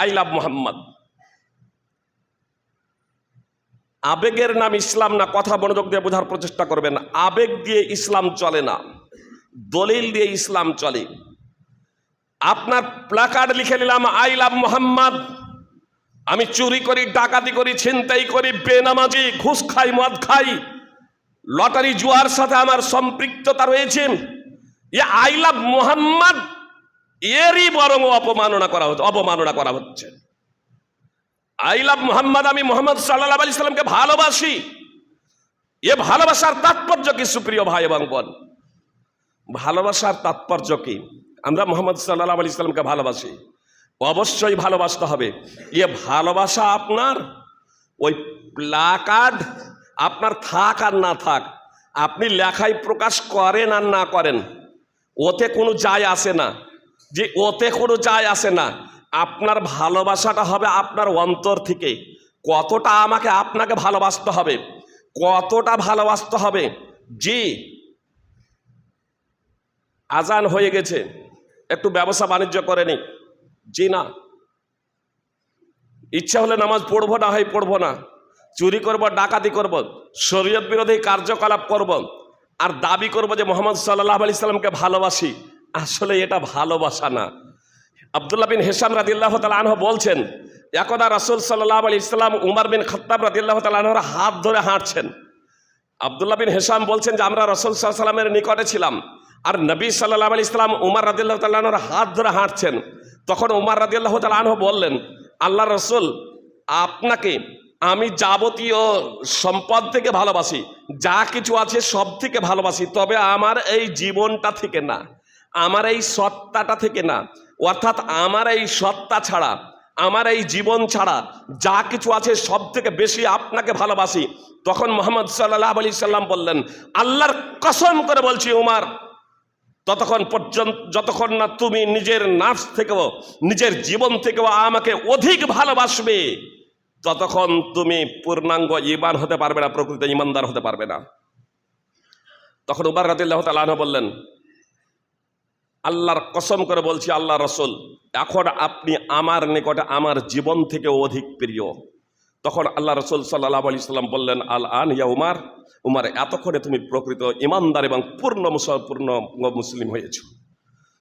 I love Mohammad. আবেগের নাম ইসলাম না, কথা মনোযোগ দিয়ে বোঝার প্রচেষ্টা করবেন। আবেগ দিয়ে ইসলাম চলে না, দলিল দিয়ে ইসলাম চলে। আপনার প্লাকার্ড লিখে নিলাম, আই লাভ মোহাম্মদ। আমি চুরি করি, ডাকাতি করি, ছিনতাই করি, বেনামাজি, ঘুষ খাই, মদ খাই। লটারি জুয়ার সাথে আমার সম্পৃক্ততা রয়েছে। I love Mohammad. এরই বরং অপমাননা করা হচ্ছে অপমাননা করা হচ্ছে। আই লাভ মোহাম্মদ আমি মোহাম্মদ সাল্লাহ আলি সাল্লামকে ভালোবাসি। এ ভালোবাসার তাৎপর্য কি, সুপ্রিয় ভাই এবং বোন? ভালোবাসার তাৎপর্য কি? আমরা মোহাম্মদ সাল্লাহ আলি সাল্লামকে ভালোবাসি। অবশ্যই ভালোবাসতে হবে। এ ভালোবাসা আপনার, ওই প্লাকার্ড আপনার থাক আর না থাক, আপনি লেখায় প্রকাশ করেন আর না করেন, ওতে কোনো যায় আসে না। যে ওতে কোনো যায় আসে না। আপনার ভালোবাসাটা হবে আপনার অন্তর থেকে। কতটা আমাকে আপনাকে ভালোবাসতে হবে, কতটা ভালোবাসতে হবে। জি, আজান হয়ে গেছে। একটু ব্যবসা বাণিজ্য করে নি জি না। ইচ্ছা হলে নামাজ পড়ব না হয় পড়ব না। চুরি করব, ডাকাতি করব, শরীয়ত বিরোধী কার্যকলাপ করব। আর দাবি করব যে মোহাম্মদ সাল্লাহ আলি সাল্লামকে ভালোবাসি। আসলে এটা ভালোবাসা না। আবদুল্লাহ বিন হেসাম রাদিল্লাহ তাল বলছেন, একদা রাসুল সাল্লাহ আলী ইসলাম উমার বিন খত্তাব রাদিল্লাহ তাল আনহর হাত ধরে হাঁটছেন। আবদুল্লাহ বিন হেসাম বলছেন যে, আমরা রসুল সাল্লামের নিকটে ছিলাম আর নবী সাল্লাহ আলি ইসলাম উমার রাদিল্লাহ তাল্লাহর হাত ধরে হাঁটছেন। তখন উমার রাদিল্লাহ তাল্লাহ বললেন, আল্লাহ রসুল, আপনাকে আমি যাবতীয় সম্পদ থেকে ভালোবাসি, যা কিছু আছে সব থেকে ভালোবাসি, তবে আমার এই জীবনটা থেকে না। আমার এই সত্তাটা থেকে না, অর্থাৎ আমার এই সত্তা ছাড়া, আমার এই জীবন ছাড়া যা কিছু আছে সব থেকে বেশি আপনাকে ভালোবাসি। তখন মোহাম্মদ সাল্লাহ আলি সাল্লাম বললেন, আল্লাহর কসম করে বলছি উমার, ততক্ষণ পর্যন্ত, যতক্ষণ না তুমি নিজের নার্স থেকেও, নিজের জীবন থেকেও আমাকে অধিক ভালোবাসবে, ততক্ষণ তুমি পূর্ণাঙ্গ ইমান হতে পারবে না, প্রকৃত ইমানদার হতে পারবে না। তখন উবার রাদিল্লাহ তালাহ বললেন আল্লাহর কসম করে বলছি, আল্লাহ রসুল, এখন আপনি আমার নিকটে আমার জীবন থেকে অধিক প্রিয়। তখন আল্লাহ রসুল সাল্লাহ আলি সাল্লাম বললেন, আল আন ইয়া উমার উমার, এতক্ষণে তুমি প্রকৃত ইমানদার এবং পূর্ণ পূর্ণ মুসলিম হয়েছো।